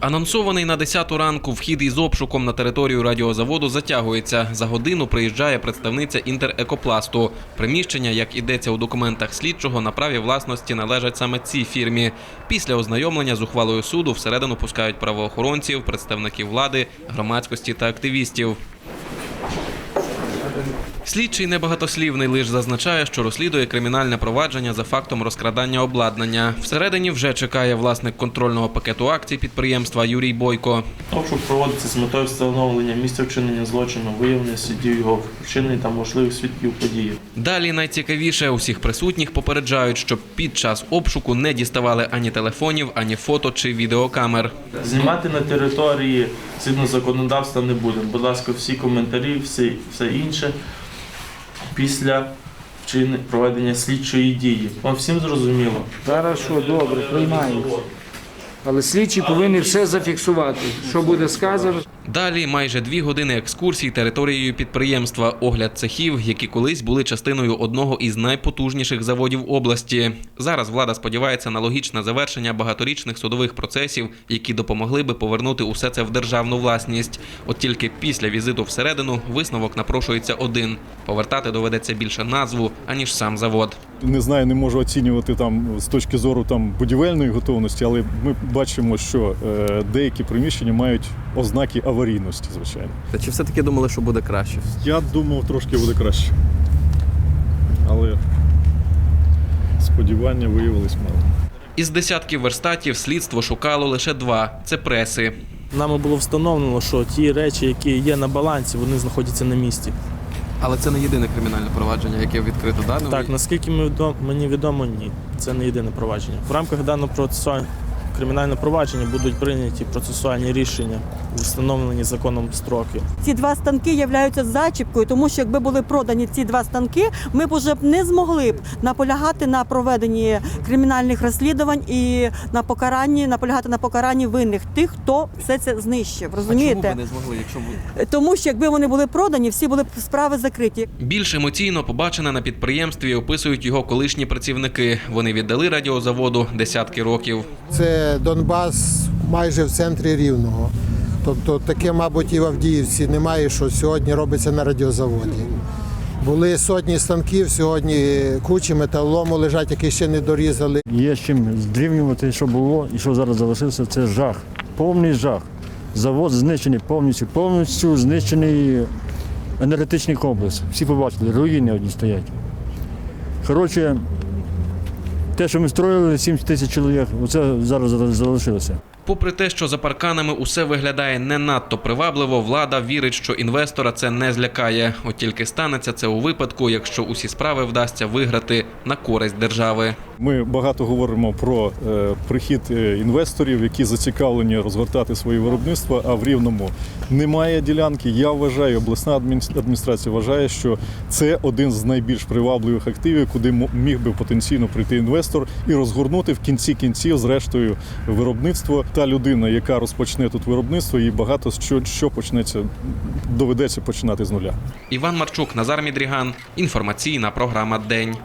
Анонсований на 10 ранку вхід із обшуком на територію радіозаводу затягується. За годину приїжджає представниця інтерекопласту. Приміщення, як ідеться у документах слідчого, на праві власності належать саме цій фірмі. Після ознайомлення з ухвалою суду всередину пускають правоохоронців, представників влади, громадськості та активістів. Слідчий небагатослівний лише зазначає, що розслідує кримінальне провадження за фактом розкрадання обладнання. Всередині вже чекає власник контрольного пакету акцій підприємства Юрій Бойко. Обшук проводиться з метою встановлення місця вчинення злочину, виявлення слідів його вчинення та можливих свідків події. Далі найцікавіше усіх присутніх попереджають, щоб під час обшуку не діставали ані телефонів, ані фото чи відеокамер. Знімати на території згідно законодавства не будемо. Будь ласка, всі коментарі, все, все інше після проведення слідчої дії. Вам всім зрозуміло? Хорошо, добре, приймаємо. Але слідчі повинні все зафіксувати, що буде сказано. Далі майже дві години екскурсій територією підприємства, огляд цехів, які колись були частиною одного із найпотужніших заводів області. Зараз влада сподівається на логічне завершення багаторічних судових процесів, які допомогли би повернути усе це в державну власність. От тільки після візиту всередину висновок напрошується один: повертати доведеться більше назву аніж сам завод. Не знаю, не можу оцінювати там з точки зору там будівельної готовності, але ми бачимо, що е, деякі приміщення мають ознаки аварійності, звичайно. Та чи все-таки думали, що буде краще? Я думав, трошки буде краще. Але сподівання виявились мало. Із десятків верстатів слідство шукало лише два: це преси. Нами було встановлено, що ті речі, які є на балансі, вони знаходяться на місці. Але це не єдине кримінальне провадження, яке відкрито да? Ну, Так, наскільки мені відомо, ні. Це не єдине провадження. В рамках даного процесуального кримінального провадження будуть прийняті процесуальні рішення встановлені законом строки. Ці два станки являються зачіпкою, тому що якби були продані ці два станки, ми б уже б не змогли б наполягати на проведенні кримінальних розслідувань і на покаранні, наполягати на покаранні винних тих, хто все це знищив. А чому Розумієте? ви не змогли, якщо ви Тому що якби вони були продані, всі були б справи закриті. Більш емоційно побачене на підприємстві описують його колишні працівники. Вони віддали радіозаводу десятки років. Це Донбас майже в центрі Рівного. Тобто таке, мабуть, і в Авдіївці немає, що сьогодні робиться на радіозаводі. Були сотні станків, сьогодні кучі металолому лежать, які ще не дорізали. Є з чим зрівнювати, що було і що зараз залишився, це жах. Повний жах. Завод знищений повністю, повністю знищений енергетичний комплекс. Всі побачили, руїни одні стоять. Коротше, те, що ми строїли, 70 тисяч чоловік, це зараз залишилося. Попри те, що за парканами усе виглядає не надто привабливо, влада вірить, що інвестора це не злякає. От тільки станеться це у випадку, якщо усі справи вдасться виграти на користь держави. Ми багато говоримо про е, прихід е, інвесторів, які зацікавлені розгортати свої виробництва, а в рівному немає ділянки. Я вважаю, обласна адмін- адміністрація вважає, що це один з найбільш привабливих активів, куди міг би потенційно прийти інвестор і розгорнути в кінці кінців, зрештою, виробництво. Та людина, яка розпочне тут виробництво, їй багато що, що почнеться, доведеться починати з нуля. Іван Марчук, Назар Мідріган. Інформаційна програма День.